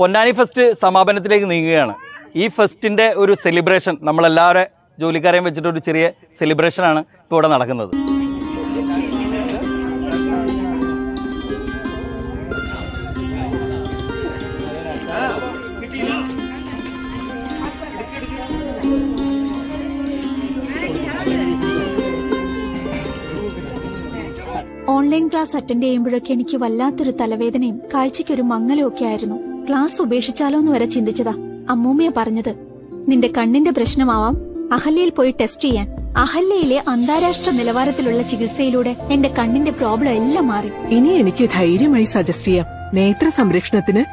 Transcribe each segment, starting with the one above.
Ponnani fest സമാപനത്തിലേക്ക് നീങ്ങുകയാണ്. ഈ ഫെസ്റ്റിന്റെ ഒരു സെലിബ്രേഷൻ നമ്മളെല്ലാവരെ ജോലിക്കാരെയും വെച്ചിട്ട് ഒരു ചെറിയ സെലിബ്രേഷനാണ് ഇപ്പോൾ ഇവിടെ നടക്കുന്നത്. ഓൺലൈൻ ക്ലാസ് അറ്റൻഡ് ചെയ്യുമ്പോഴൊക്കെ എനിക്ക് വല്ലാത്തൊരു തലവേദനയും കാഴ്ചയ്ക്കൊരു മങ്ങലും ഒക്കെ ആയിരുന്നു. ക്ലാസ് ഉപേക്ഷിച്ചാലോ എന്ന് വരെ ചിന്തിച്ചതാ അമ്മൂമ്മയെ പറഞ്ഞത്. നിന്റെ കണ്ണിന്റെ പ്രശ്നമാവാം. അഹല്യയിൽ പോയി ടെസ്റ്റ് ചെയ്യാൻ. അഹല്യയിലെ അന്താരാഷ്ട്ര നിലവാരത്തിലുള്ള ചികിത്സയിലൂടെ എന്റെ കണ്ണിന്റെ പ്രോബ്ലം എല്ലാം മാറി. ഇനി എനിക്ക് ധൈര്യമായി സജസ്റ്റ് ചെയ്യാം. നേത്ര സംരക്ഷണത്തിന്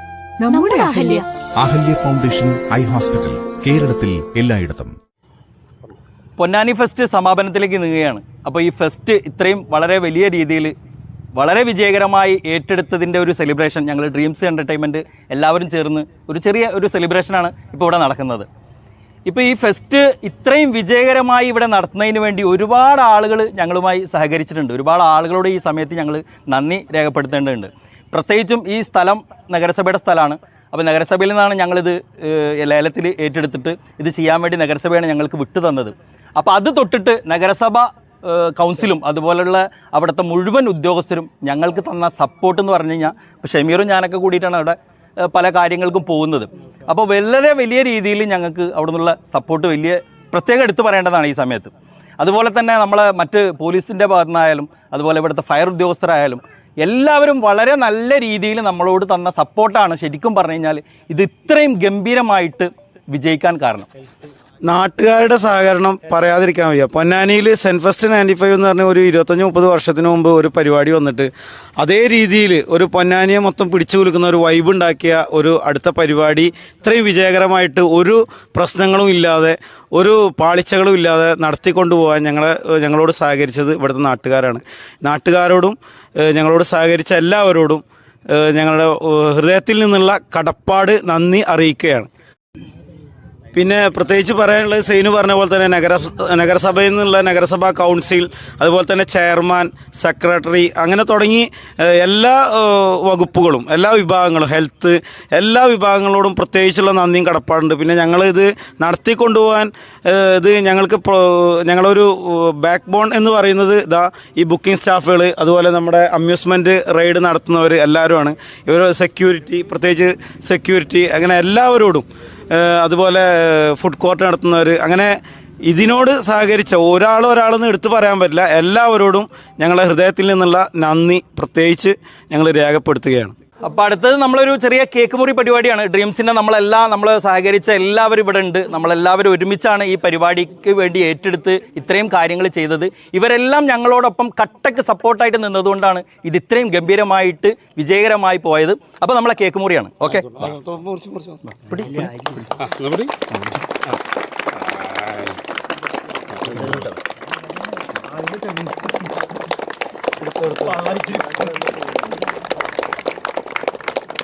നമ്മുടെ Ahalya. Ahalya. Foundation Eye Hospital കേരളത്തിൽ എല്ലായിടത്തും. പൊന്നാനി ഫെസ്റ്റ് സമാപനത്തിലേക്ക് നീങ്ങുകയാണ്. അപ്പോൾ ഈ ഫെസ്റ്റ് ഇത്രയും വളരെ വലിയ രീതിയിൽ വളരെ വിജയകരമായി ഏറ്റെടുത്തതിന്റെ ഒരു സെലിബ്രേഷൻ ഞങ്ങൾ ഡ്രീംസ് എന്റർടൈൻമെന്റ് എല്ലാവരും ചേർന്ന് ഒരു ചെറിയ ഒരു സെലിബ്രേഷനാണ് ഇപ്പോൾ ഇവിടെ നടക്കുന്നത്. ഇപ്പോൾ ഈ ഫെസ്റ്റ് ഇത്രയും വിജയകരമായി ഇവിടെ നടത്തുന്നതിന് വേണ്ടി ഒരുപാട് ആളുകൾ ഞങ്ങളുമായി സഹകരിച്ചിട്ടുണ്ട്. ഒരുപാട് ആളുകളോട് ഈ സമയത്ത് ഞങ്ങൾ നന്ദി രേഖപ്പെടുത്തേണ്ടതുണ്ട്. പ്രത്യേകിച്ചും ഈ സ്ഥലം നഗരസഭയുടെ സ്ഥലമാണ്. അപ്പോൾ നഗരസഭയിൽ നിന്നാണ് ഞങ്ങളിത് ലേലത്തിൽ ഏറ്റെടുത്തിട്ട് ഇത് ചെയ്യാൻ വേണ്ടി നഗരസഭയാണ് ഞങ്ങൾക്ക് വിട്ടു തന്നത് അപ്പോൾ അത് തൊട്ടിട്ട് നഗരസഭ കൗൺസിലും അതുപോലെയുള്ള അവിടുത്തെ മുഴുവൻ ഉദ്യോഗസ്ഥരും ഞങ്ങൾക്ക് തന്ന സപ്പോർട്ട് എന്ന് പറഞ്ഞു കഴിഞ്ഞാൽ ഇപ്പോൾ ഷമീറും ഞാനൊക്കെ കൂടിയിട്ടാണ് അവിടെ പല കാര്യങ്ങൾക്കും പോകുന്നത്. അപ്പോൾ വളരെ വലിയ രീതിയിൽ ഞങ്ങൾക്ക് അവിടെ നിന്നുള്ള സപ്പോർട്ട് വലിയ പ്രത്യേകം എടുത്തു പറയേണ്ടതാണ് ഈ സമയത്ത്. അതുപോലെ തന്നെ നമ്മളെ മറ്റ് പോലീസിന്റെ ഭാഗത്തു നിന്നായാലും അതുപോലെ ഇവിടുത്തെ ഫയർ ഉദ്യോഗസ്ഥരായാലും എല്ലാവരും വളരെ നല്ല രീതിയിൽ നമ്മളോട് തന്ന സപ്പോർട്ടാണ് ശരിക്കും പറഞ്ഞു കഴിഞ്ഞാൽ ഇത് ഇത്രയും ഗംഭീരമായിട്ട് വിജയിക്കാൻ കാരണം. നാട്ടുകാരുടെ സഹകരണം പറയാതിരിക്കാൻ വയ്യ. പൊന്നാനിയിൽ സെൻഫസ്റ്റ് നയന്റി ഫൈവ് എന്ന് പറഞ്ഞ ഒരു ഇരുപത്തഞ്ച് മുപ്പത് വർഷത്തിന് മുമ്പ് ഒരു പരിപാടി വന്നിട്ട് അതേ രീതിയിൽ ഒരു പൊന്നാനിയെ മൊത്തം പിടിച്ചു കുലുക്കുന്ന ഒരു വൈബ് ഉണ്ടാക്കിയ ഒരു അടുത്ത പരിപാടി ഇത്രയും വിജയകരമായിട്ട് ഒരു പ്രശ്നങ്ങളും ഇല്ലാതെ ഒരു പാളിച്ചകളും ഇല്ലാതെ നടത്തിക്കൊണ്ടുപോകാൻ ഞങ്ങളെ ഞങ്ങളോട് സഹകരിച്ചത് ഇവിടുത്തെ നാട്ടുകാരാണ്. നാട്ടുകാരോടും ഞങ്ങളോട് സഹകരിച്ച എല്ലാവരോടും ഞങ്ങളുടെ ഹൃദയത്തിൽ നിന്നുള്ള കടപ്പാട് നന്ദി അറിയിക്കുകയാണ്. പിന്നെ പ്രത്യേകിച്ച് പറയാനുള്ളത് സെയിന് പറഞ്ഞ പോലെ തന്നെ നഗര നഗരസഭയിൽ നിന്നുള്ള നഗരസഭാ കൗൺസിൽ അതുപോലെ തന്നെ ചെയർമാൻ സെക്രട്ടറി അങ്ങനെ തുടങ്ങി എല്ലാ വകുപ്പുകളും എല്ലാ വിഭാഗങ്ങളും ഹെൽത്ത് എല്ലാ വിഭാഗങ്ങളോടും പ്രത്യേകിച്ചുള്ള നന്ദിയും കടപ്പാടുണ്ട്. പിന്നെ ഞങ്ങൾ ഇത് നടത്തിക്കൊണ്ടുപോകാൻ ഇത് ഞങ്ങൾക്ക് ഞങ്ങളൊരു ബാക്ക് ബോൺ എന്ന് പറയുന്നത് ഇതാ ഈ ബുക്കിംഗ് സ്റ്റാഫുകൾ അതുപോലെ നമ്മുടെ അമ്യൂസ്മെന്റ് റൈഡ് നടത്തുന്നവർ എല്ലാവരുമാണ്. ഇവർ സെക്യൂരിറ്റി പ്രത്യേകിച്ച് സെക്യൂരിറ്റി അങ്ങനെ എല്ലാവരോടും അതുപോലെ ഫുഡ് കോർട്ട് നടത്തുന്നവർ അങ്ങനെ ഇതിനോട് സഹകരിച്ച ഒരാൾ ഒരാളെന്ന് എടുത്തു പറയാൻ പറ്റില്ല. എല്ലാവരോടും ഞങ്ങളുടെ ഹൃദയത്തിൽ നിന്നുള്ള നന്ദി പ്രത്യേകിച്ച് ഞങ്ങൾ രേഖപ്പെടുത്തുകയാണ്. അപ്പോൾ അടുത്തത് നമ്മളൊരു ചെറിയ കേക്ക് മുറി പരിപാടിയാണ്. ഡ്രീംസിനെ നമ്മളെല്ലാം നമ്മൾ സഹകരിച്ച എല്ലാവരും ഇവിടെ ഉണ്ട്. നമ്മളെല്ലാവരും ഒരുമിച്ചാണ് ഈ പരിപാടിക്ക് വേണ്ടി ഏറ്റെടുത്ത് ഇത്രയും കാര്യങ്ങൾ ചെയ്തത്. ഇവരെല്ലാം ഞങ്ങളോടൊപ്പം കട്ടക്ക് സപ്പോർട്ടായിട്ട് നിന്നതുകൊണ്ടാണ് ഇത് ഇത്രയും ഗംഭീരമായിട്ട് വിജയകരമായി പോയത്. അപ്പോൾ നമ്മളെ കേക്ക് മുറിയാണ്. ഓക്കെ.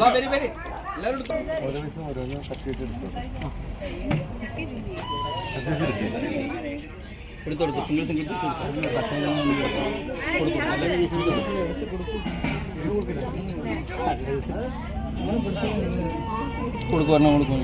എം എമ്മിന് കൊടുക്കും കൊടുക്കും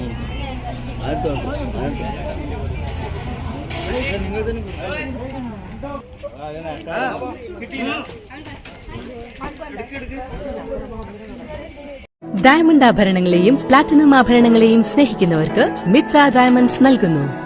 ഡയമണ്ട് ആഭരണങ്ങളെയും പ്ലാറ്റിനം ആഭരണങ്ങളെയും സ്നേഹിക്കുന്നവർക്ക് മിത്ര ഡയമണ്ട്സ് നൽകുന്നു.